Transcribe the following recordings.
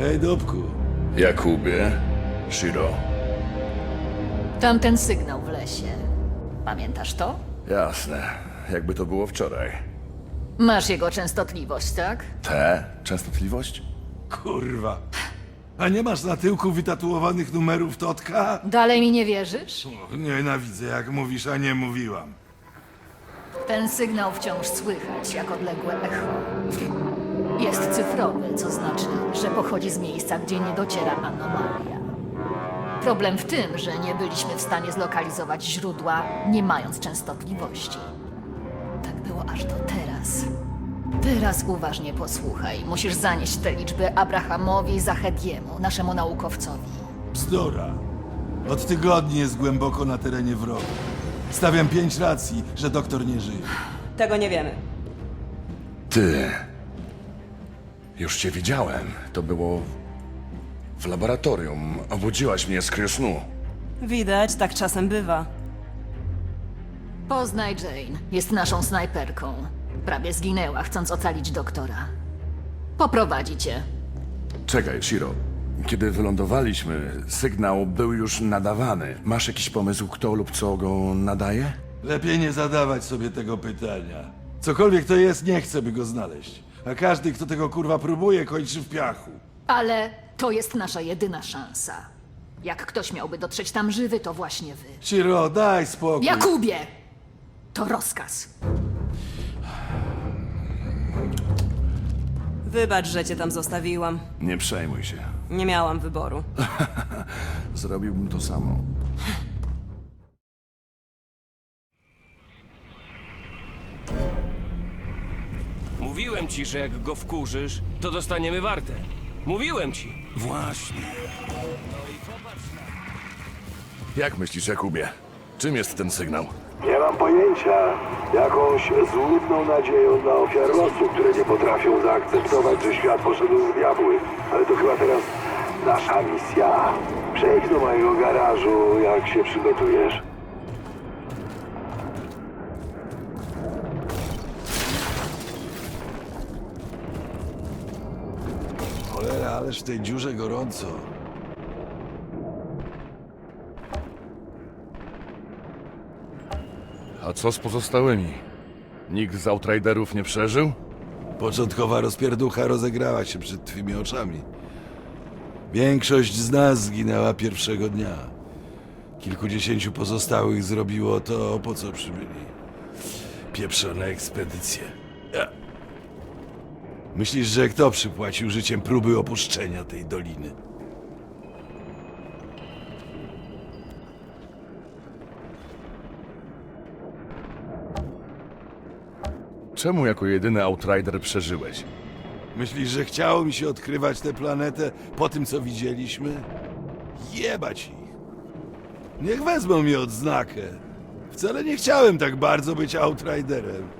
Hej, Dobku. Jakubie, Shiro. Tamten sygnał w lesie. Pamiętasz to? Jasne, jakby to było wczoraj. Masz jego częstotliwość, tak? Te? Częstotliwość? Kurwa. A nie masz na tyłku wytatuowanych numerów Totka? Dalej mi nie wierzysz? O, Nienawidzę, jak mówisz, a nie mówiłam. Ten sygnał wciąż słychać jak odległe echo. Jest cyfrowy, co znaczy, że pochodzi z miejsca, gdzie nie dociera anomalia. Problem w tym, że nie byliśmy w stanie zlokalizować źródła, nie mając częstotliwości. Tak było aż do teraz. Teraz uważnie posłuchaj. Musisz zanieść te liczby Abrahamowi Zahediemu, naszemu naukowcowi. Bzdura. Od tygodni jest głęboko na terenie wroga. Stawiam pięć racji, że doktor nie żyje. Tego nie wiemy. Ty. Już cię widziałem. To było w laboratorium. Obudziłaś mnie z snu. Widać, tak czasem bywa. Poznaj Jane. Jest naszą snajperką. Prawie zginęła, chcąc ocalić doktora. Poprowadzi cię. Czekaj, Shiro. Kiedy wylądowaliśmy, sygnał był już nadawany. Masz jakiś pomysł, kto lub co go nadaje? Lepiej nie zadawać sobie tego pytania. Cokolwiek to jest, nie chcę, by go znaleźć. A każdy, kto tego kurwa próbuje, kończy w piachu. Ale to jest nasza jedyna szansa. Jak ktoś miałby dotrzeć tam żywy, to właśnie wy. Ciro, daj spokój. Jakubie! To rozkaz. Wybacz, że cię tam zostawiłam. Nie przejmuj się. Nie miałam wyboru. Zrobiłbym to samo. Mówiłem ci, że jak go wkurzysz, to dostaniemy wartę. Mówiłem ci. Właśnie. Jak myślisz, Jakubie? Czym jest ten sygnał? Nie mam pojęcia. Jakąś złudną nadzieją dla ofiar losu, które nie potrafią zaakceptować, że świat poszedł w diabły. Ale to chyba teraz nasza misja. Przejdź do mojego garażu, jak się przygotujesz. Ależ w tej dziurze gorąco. A co z pozostałymi? Nikt z Outriderów nie przeżył? Początkowa rozpierducha rozegrała się przed twymi oczami. Większość z nas zginęła pierwszego dnia. Kilkudziesięciu pozostałych zrobiło to, po co przybyli. Pieprzone ekspedycje. Ja. Myślisz, że kto przypłacił życiem próby opuszczenia tej doliny? Czemu jako jedyny Outrider przeżyłeś? Myślisz, że chciało mi się odkrywać tę planetę po tym, co widzieliśmy? Jebać ich. Niech wezmą mi odznakę. Wcale nie chciałem tak bardzo być Outriderem.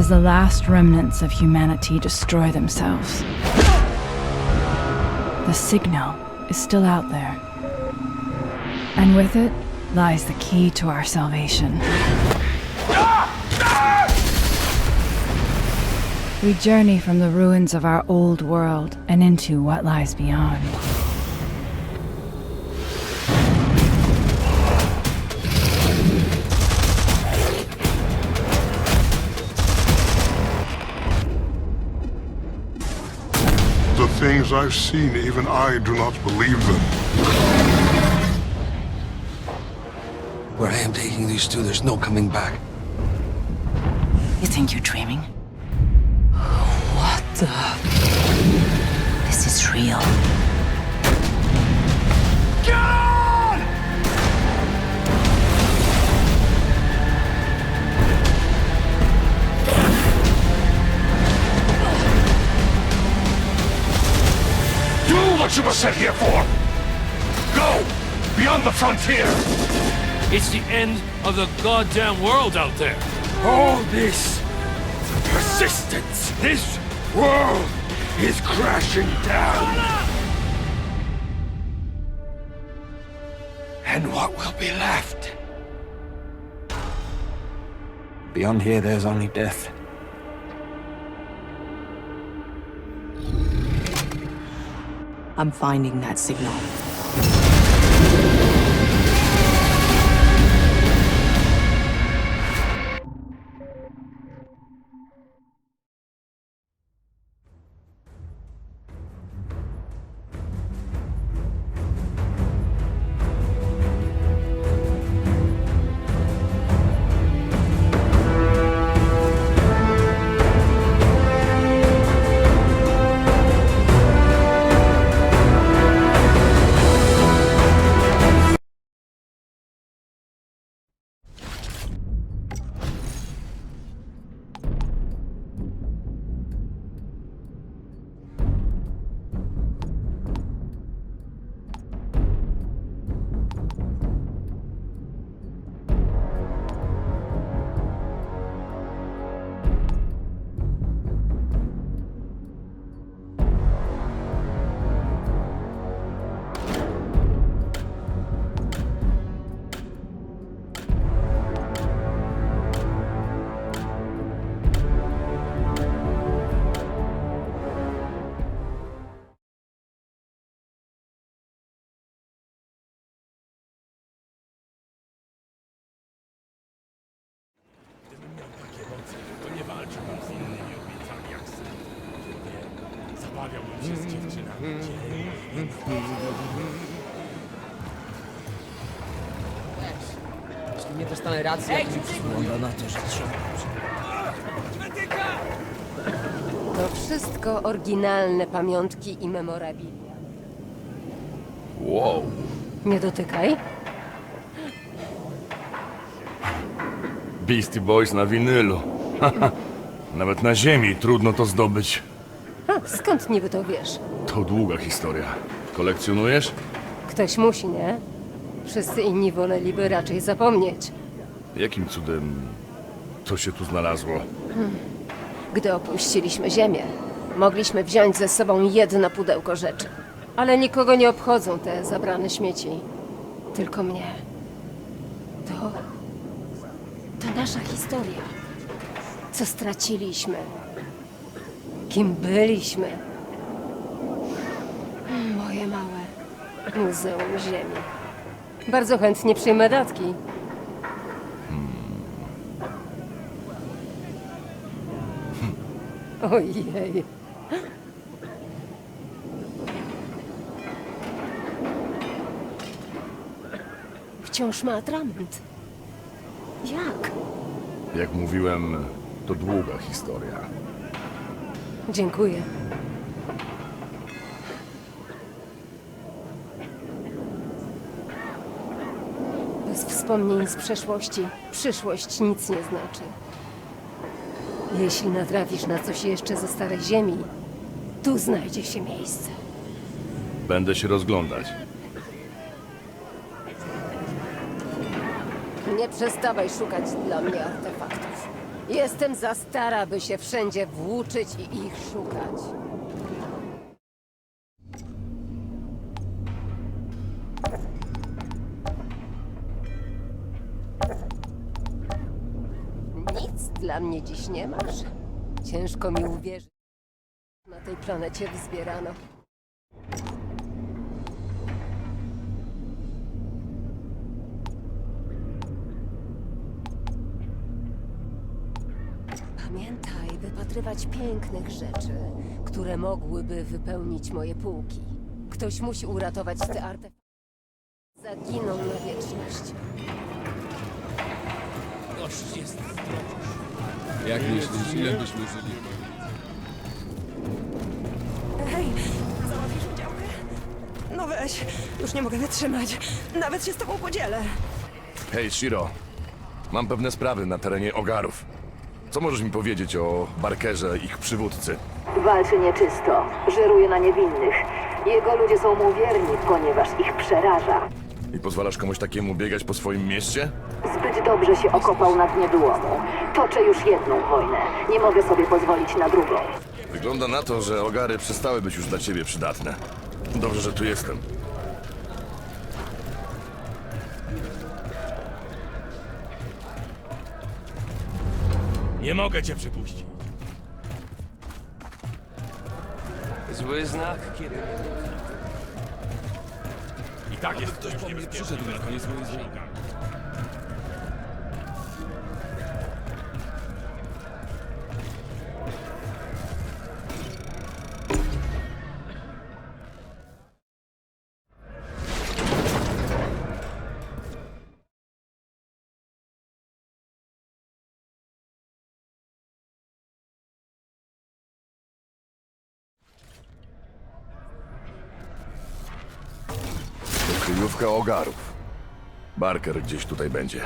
As the last remnants of humanity destroy themselves. The signal is still out there. And with it lies the key to our salvation. We journey from the ruins of our old world and into what lies beyond. Things I've seen, even I do not believe them. Where I am taking these two, there's no coming back. You think you're dreaming? What the? This is real. Do what you were sent here for! Go! Beyond the frontier! It's the end of the goddamn world out there. All this persistence, this world is crashing down. And what will be left? Beyond here, there's only death. I'm finding that signal. Dostanę racji, jak wygląda na to, że trzeba. To wszystko oryginalne pamiątki i memorabilia. Wow. Nie dotykaj. Beastie Boys na winylu. Nawet na ziemi trudno to zdobyć. Ha, skąd niby to wiesz? To długa historia. Kolekcjonujesz? Ktoś musi, nie? Wszyscy inni woleliby raczej zapomnieć. Jakim cudem to się tu znalazło? Gdy opuściliśmy Ziemię, mogliśmy wziąć ze sobą jedno pudełko rzeczy. Ale nikogo nie obchodzą te zabrane śmieci. Tylko mnie. To. To nasza historia. Co straciliśmy. Kim byliśmy. Moje małe Muzeum Ziemi. Bardzo chętnie przyjmę datki. Ojej. Wciąż ma atrament. Jak? Jak mówiłem, to długa historia. Dziękuję. Bez wspomnień z przeszłości przyszłość nic nie znaczy. Jeśli natrafisz na coś jeszcze ze starej ziemi, tu znajdzie się miejsce. Będę się rozglądać. Nie przestawaj szukać dla mnie artefaktów. Jestem za stara, by się wszędzie włóczyć i ich szukać. Mnie dziś nie masz? Ciężko mi uwierzyć. Na tej planecie wzbierano. Pamiętaj, wypatrywać pięknych rzeczy, które mogłyby wypełnić moje półki. Ktoś musi uratować te artefakty. Zaginą na wieczność. Gość jest Jak myślisz, ile byśmy żyli? Hej, załatwisz udziałkę? No weź, już nie mogę wytrzymać. Nawet się z tobą podzielę. Hej, Shiro. Mam pewne sprawy na terenie Ogarów. Co możesz mi powiedzieć o Barkerze, ich przywódcy? Walczy nieczysto, żeruje na niewinnych. Jego ludzie są mu wierni, ponieważ ich przeraża. I pozwalasz komuś takiemu biegać po swoim mieście? Zbyt dobrze się okopał na dnie wyłomu. Toczę już jedną wojnę. Nie mogę sobie pozwolić na drugą. Wygląda na to, że ogary przestały być już dla ciebie przydatne. Dobrze, że tu jestem. Nie mogę cię przepuścić. Zły znak, kiedy... Tak jest. Ktoś po mnie przyszedł na koniec mojej kryjówka ogarów. Barker gdzieś tutaj będzie.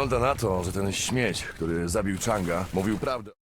Wygląda na to, że ten śmieć, który zabił Changa, mówił prawdę.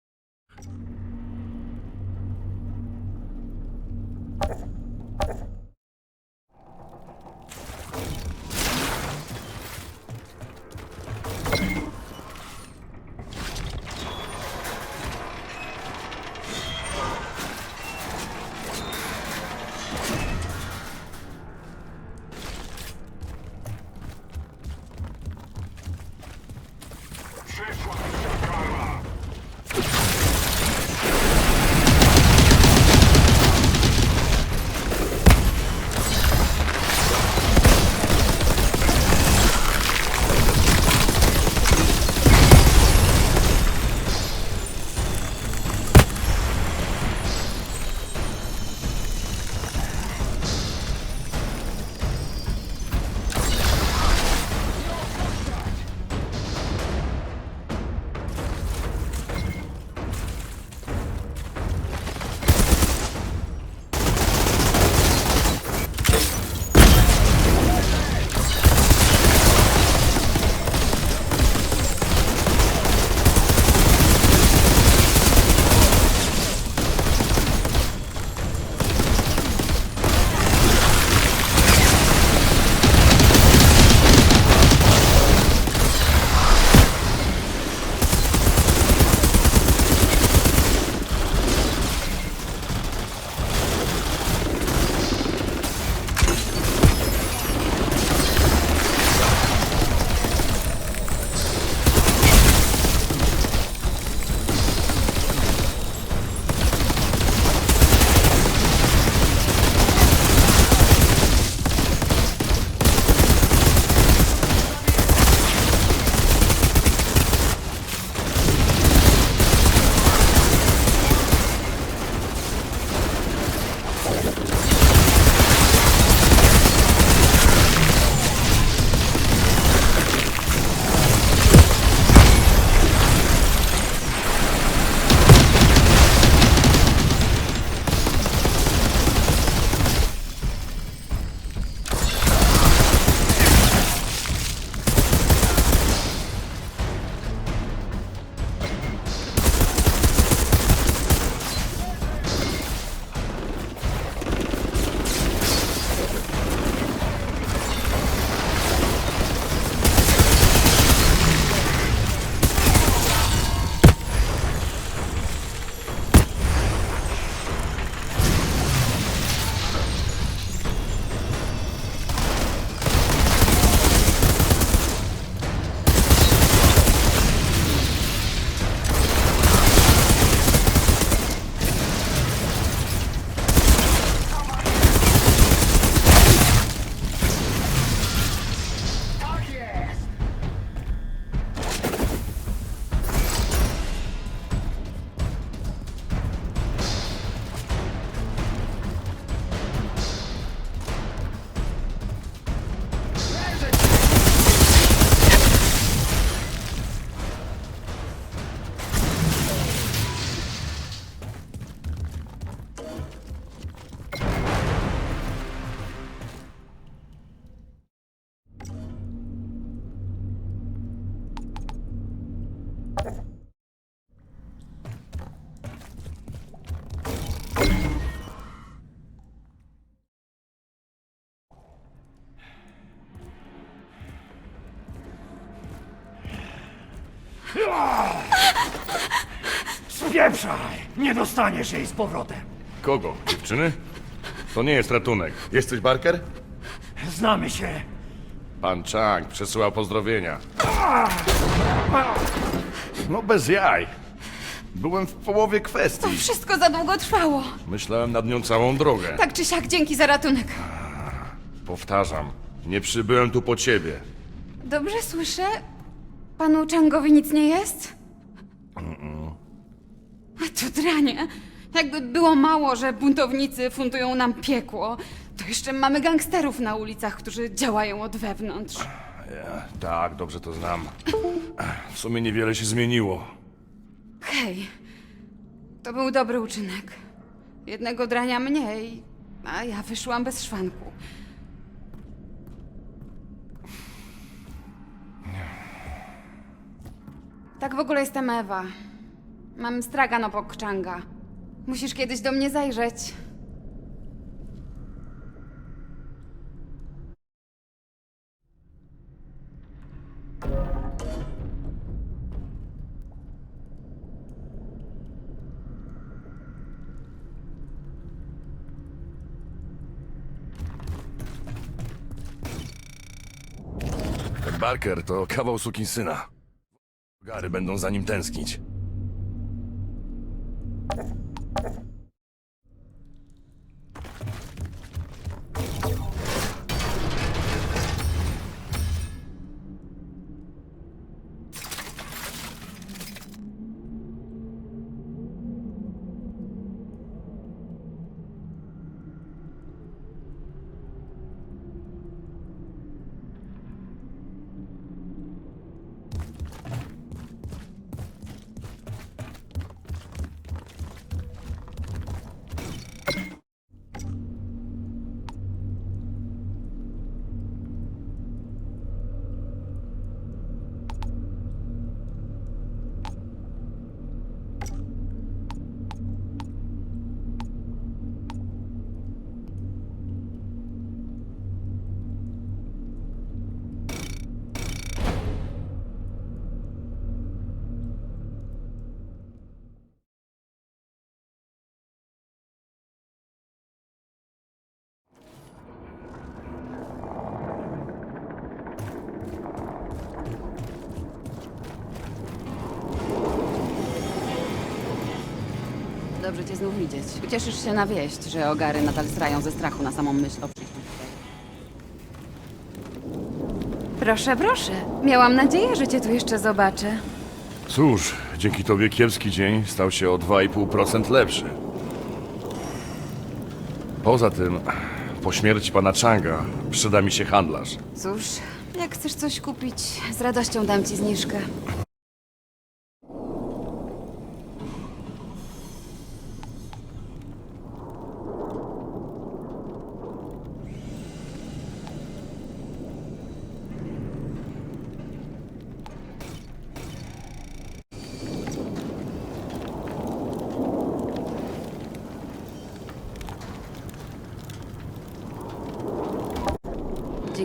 Spieprzaj! Nie dostaniesz jej z powrotem. Kogo? Dziewczyny? To nie jest ratunek. Jesteś Barker? Znamy się. Pan Chang przesyłał pozdrowienia. No bez jaj. Byłem w połowie kwestii. Wszystko za długo trwało. Myślałem nad nią całą drogę. Tak czy siak, dzięki za ratunek. Powtarzam, nie przybyłem tu po ciebie. Dobrze słyszę? Panu Changowi nic nie jest? A to dranie. Jakby było mało, że buntownicy fundują nam piekło, to jeszcze mamy gangsterów na ulicach, którzy działają od wewnątrz. Ja, tak, dobrze to znam. W sumie niewiele się zmieniło. Hej, to był dobry uczynek. Jednego drania mniej, a ja wyszłam bez szwanku. Tak w ogóle jestem Ewa. Mam stragan obok Changa. Musisz kiedyś do mnie zajrzeć. Barker to kawał sukinsyna. Gary będą za nim tęsknić. Dobrze cię znów widzieć. Ucieszysz się na wieść, że ogary nadal strają ze strachu na samą myśl o przyjściu tutaj. Proszę, proszę. Miałam nadzieję, że cię tu jeszcze zobaczę. Cóż, dzięki tobie kiepski dzień stał się o 2,5% lepszy. Poza tym, po śmierci pana Changa przyda mi się handlarz. Cóż, jak chcesz coś kupić, z radością dam ci zniżkę.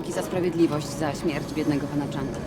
Dzięki za sprawiedliwość, za śmierć biednego pana Changa.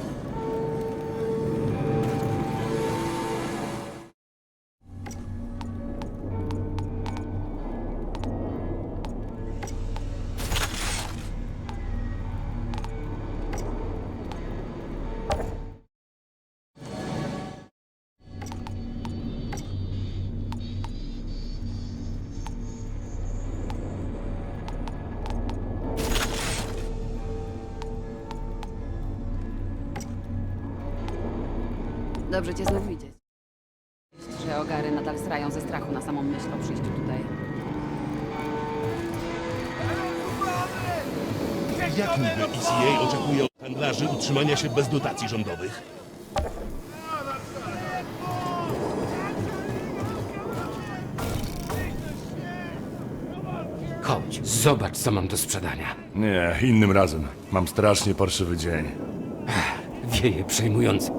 Cię znów widzieć. Że ogary nadal strają ze strachu na samą myśl o przyjściu tutaj. Jak niby ECA oczekuje od handlarzy utrzymania się bez dotacji rządowych? Chodź, zobacz, co mam do sprzedania. Nie, innym razem. Mam strasznie parszywy dzień. Wieje przejmujący.